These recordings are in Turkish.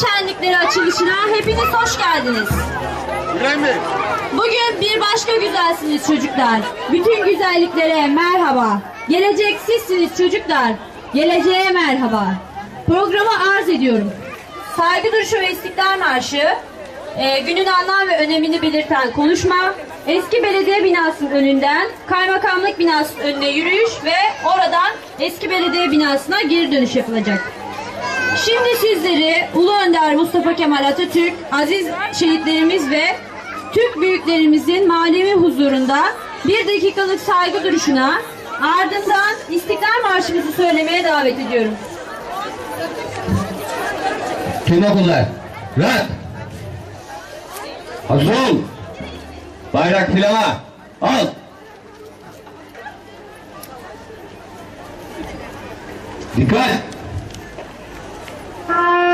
şenlikleri açılışına hepiniz hoş geldiniz. Bugün bir başka güzelsiniz çocuklar. Bütün güzelliklere merhaba. Gelecek sizsiniz çocuklar. Geleceğe merhaba. Programı arz ediyorum. Saygı duruşu ve İstiklal Marşı, e, günün anlam ve önemini belirten konuşma, eski belediye binasının önünden kaymakamlık binasının önüne yürüyüş ve oradan eski belediye binasına geri dönüş yapılacak. Şimdi sizleri Ulu Önder Mustafa Kemal Atatürk, aziz şehitlerimiz ve Türk büyüklerimizin manevi huzurunda bir dakikalık saygı duruşuna ardından İstiklal Marşımızı söylemeye davet ediyorum. Tüm okullar. Rahat. Hazır ol. Bayrak filama. Al. Dikkat. Bye.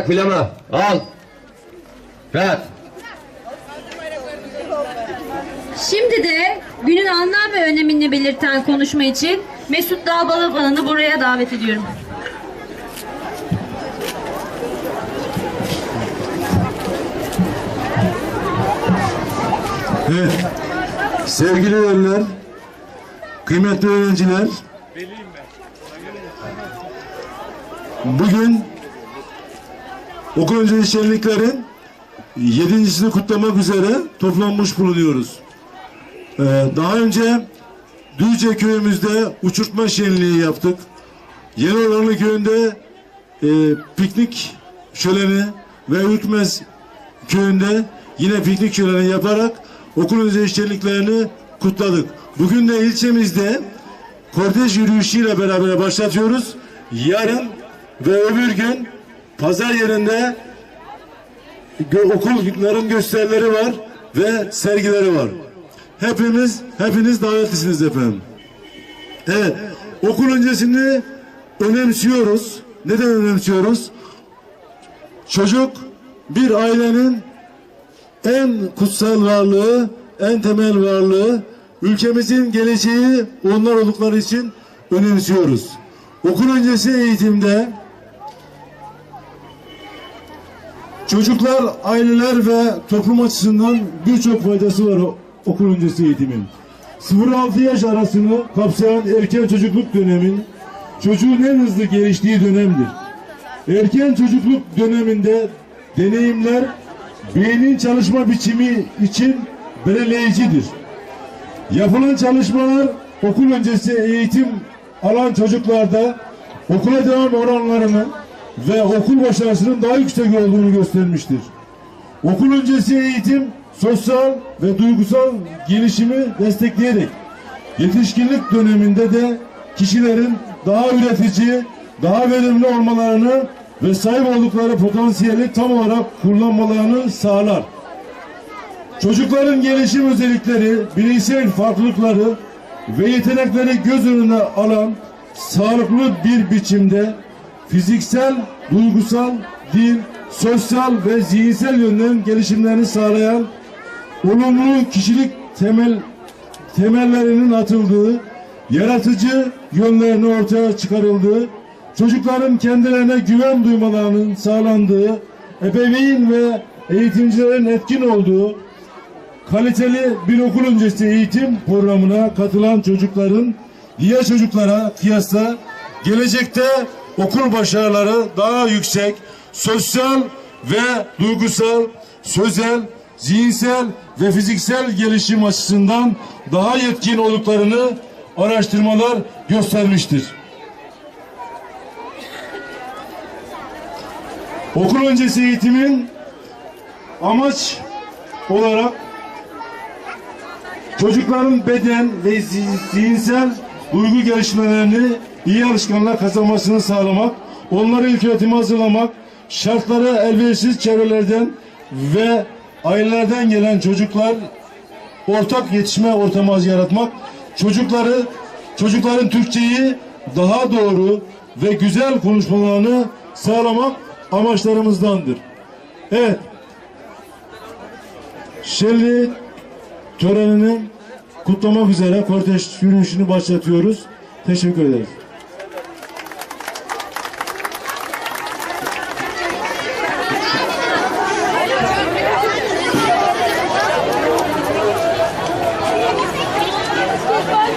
Bayrak filama. Al. Rahat. Şimdi de günün anlam ve önemini belirten konuşma için Mesut Dağbalıban'ı buraya davet ediyorum. Evet. Sevgili öğrenciler, kıymetli öğrenciler, bugün okul öncesi şenliklerin yedincisini kutlamak üzere toplanmış bulunuyoruz. Ee, daha önce Düzce köyümüzde uçurtma şenliği yaptık. Yeni Orhanlı köyünde e, piknik şöleni ve Ürkmez köyünde yine piknik şöleni yaparak okul özel şenliklerini kutladık. Bugün de ilçemizde kortej yürüyüşüyle beraber başlatıyoruz. Yarın ve öbür gün pazar yerinde okulların gösterileri var ve sergileri var. Hepimiz, hepiniz davetlisiniz efendim. Evet, okul öncesini önemsiyoruz. Neden önemsiyoruz? Çocuk bir ailenin en kutsal varlığı, en temel varlığı, ülkemizin geleceği onlar oldukları için önemsiyoruz. Okul öncesi eğitimde çocuklar, aileler ve toplum açısından birçok faydası var okul öncesi eğitimin. 0-6 yaş arasını kapsayan erken çocukluk dönemin çocuğun en hızlı geliştiği dönemdir. Erken çocukluk döneminde deneyimler beynin çalışma biçimi için belirleyicidir. Yapılan çalışmalar okul öncesi eğitim alan çocuklarda okula devam oranlarının ve okul başarısının daha yüksek olduğunu göstermiştir. Okul öncesi eğitim sosyal ve duygusal gelişimi destekleyerek yetişkinlik döneminde de kişilerin daha üretici, daha verimli olmalarını ve sahip oldukları potansiyeli tam olarak kullanmalarını sağlar. Çocukların gelişim özellikleri, bireysel farklılıkları ve yetenekleri göz önüne alan sağlıklı bir biçimde fiziksel, duygusal, dil, sosyal ve zihinsel yönden gelişimlerini sağlayan olumlu kişilik temel temellerinin atıldığı, yaratıcı yönlerini ortaya çıkarıldığı, çocukların kendilerine güven duymalarının sağlandığı, ebeveyn ve eğitimcilerin etkin olduğu, kaliteli bir okul öncesi eğitim programına katılan çocukların diğer çocuklara kıyasla gelecekte okul başarıları daha yüksek, sosyal ve duygusal, sözel, zihinsel ve fiziksel gelişim açısından daha yetkin olduklarını araştırmalar göstermiştir. Okul öncesi eğitimin amaç olarak çocukların beden ve zi- zihinsel duygu gelişmelerini iyi alışkanlıklar kazanmasını sağlamak, onları ilk öğretime hazırlamak, şartları elverişsiz çevrelerden ve ailelerden gelen çocuklar ortak yetişme ortamı yaratmak, çocukları çocukların Türkçeyi daha doğru ve güzel konuşmalarını sağlamak amaçlarımızdandır. Evet. Şenli törenini kutlamak üzere kortej yürüyüşünü başlatıyoruz. Teşekkür ederiz.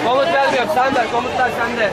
Komut vermiyorum. Sen ver. Komutlar sende.